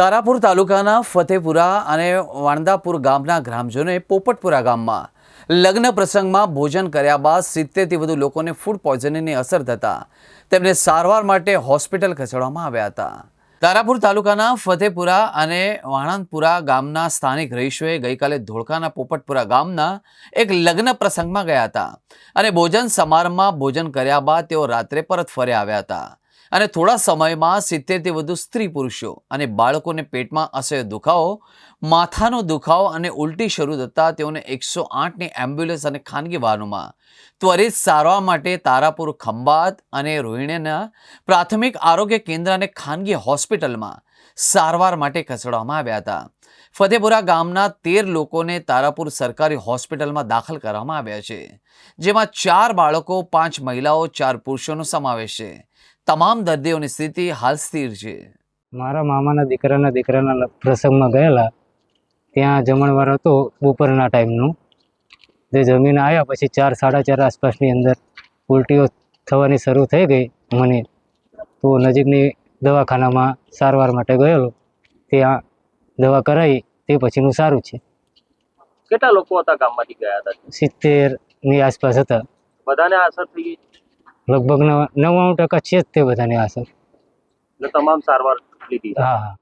તારાપુર તાલુકાના ફતેપુરા અને વાણદાપુર ગામના ગ્રામજનોએ પોપટપુરા ગામમાં લગ્ન પ્રસંગમાં ભોજન કર્યા બાદ સિત્તેરથી વધુ લોકોને ફૂડ પોઈઝનિંગની અસર થતાં તેમને સારવાર માટે હોસ્પિટલ ખસેડવામાં આવ્યા હતા. તારાપુર તાલુકાના ફતેપુરા અને વાણંદપુરા ગામના સ્થાનિક રહીશોએ ગઈકાલે ધોળકાના પોપટપુરા ગામના એક લગ્ન પ્રસંગમાં ગયા હતા અને ભોજન સમારંભમાં ભોજન કર્યા બાદ તેઓ રાત્રે પરત ફર્યા આવ્યા હતા. અને થોડા સમયમાં સિત્તેરથી વધુ સ્ત્રી પુરુષો અને બાળકોને પેટમાં અસહ્ય દુખાવો, માથાનો દુખાવો અને ઉલટી શરૂ થતાં તેઓને એકસો આઠની એમ્બ્યુલન્સ અને ખાનગી વાહનોમાં ત્વરિત સારવાર માટે તારાપુર ખંભાત અને રોહિણીના પ્રાથમિક આરોગ્ય કેન્દ્ર અને ખાનગી હોસ્પિટલમાં સારવાર માટે ખસેડવામાં આવ્યા હતા. ફતેપુરા ગામના તેર લોકોને તારાપુર સરકારી હોસ્પિટલમાં દાખલ કરવામાં આવ્યા છે, જેમાં ચાર બાળકો, પાંચ મહિલાઓ, ચાર પુરુષોનો સમાવેશ છે. તમામ દર્દીઓની સ્થિતિ હાલ સ્થિર છે. મારા મામાના દીકરાના દીકરાના પ્રસંગમાં ગયેલા. ત્યાં જમણવાર હતો બપોરના ટાઈમનું. જે જમીન આવ્યા પછી ચાર સાડા ચાર આસપાસની અંદર ઉલટીઓ થવાની શરૂ થઈ ગઈ મને. તો નજીકની દવાખાનામાં સારવાર માટે ગયેલો. ત્યાં દવા કરાવી તે પછીનું સારું છે. કેટલા લોકો હતા ગામમાંથી ગયા હતા? સિત્તેરની આસપાસ હતા. બધાને અસર થઈ ગઈ? લગભગ નવ- નવ્વાણું ટકા છે જ તે બધાની અસર તમામ સારવાર લીધી. હા હા.